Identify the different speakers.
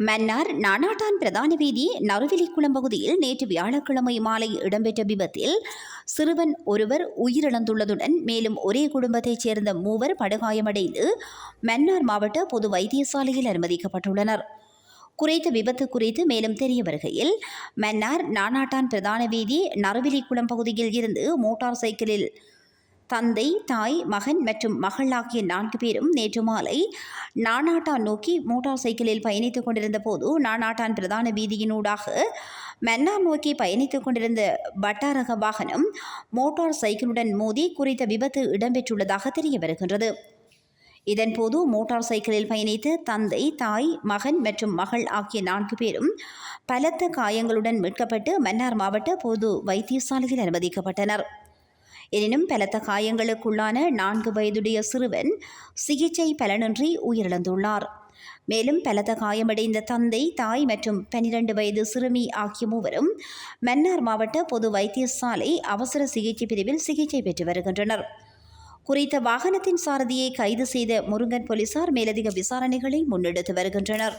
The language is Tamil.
Speaker 1: மன்னார் நானாட்டான் பிரதான வீதி நறுவிலிக்குளம் பகுதியில் நேற்று வியாழக்கிழமை மாலை இடம்பெற்ற விபத்தில் சிறுவன் ஒருவர் உயிரிழந்துள்ளதுடன் மேலும் ஒரே குடும்பத்தைச் சேர்ந்த மூவர் படுகாயமடைந்து மன்னார் மாவட்ட பொது வைத்தியசாலையில் அனுமதிக்கப்பட்டுள்ளனர். குறைத்த விபத்து குறித்து மேலும் தெரிய வருகையில் மன்னார் நானாட்டான் பிரதான வீதி நறுவிலிக்குளம் பகுதியில் இருந்து மோட்டார் சைக்கிளில் தந்தை தாய் மகன் மற்றும் மகள் ஆகிய நான்கு பேரும் நேற்று மாலை நானாட்டான் நோக்கி மோட்டார் சைக்கிளில் பயணித்துக் கொண்டிருந்த போது நானாட்டான் பிரதான வீதியினூடாக மன்னார் நோக்கி பயணித்துக் கொண்டிருந்த பட்டாரக வாகனம் மோட்டார் சைக்கிளுடன் மோதி குறித்த விபத்து இடம்பெற்றுள்ளதாக தெரிய வருகின்றது. இதன்போது மோட்டார் சைக்கிளில் பயணித்த தந்தை தாய் மகன் மற்றும் மகள் ஆகிய நான்கு பேரும் பலத்த காயங்களுடன் மீட்கப்பட்டு மன்னார் மாவட்ட பொது வைத்தியசாலையில் அனுமதிக்கப்பட்டனர். எனினும் பலத்த காயங்களுக்குள்ளான நான்கு வயதுடைய சிறுவன் சிகிச்சை பலனின்றி உயிரிழந்துள்ளார். மேலும் பலத்த காயமடைந்த தந்தை தாய் மற்றும் பனிரெண்டு வயது சிறுமி ஆகிய மூவரும் மன்னார் மாவட்ட பொது வைத்தியசாலை அவசர சிகிச்சை பிரிவில் சிகிச்சை பெற்று வருகின்றனர். குறித்த வாகனத்தின் சாரதியை கைது செய்த முருங்கன் போலீசார் மேலதிக விசாரணைகளை முன்னெடுத்து வருகின்றனர்.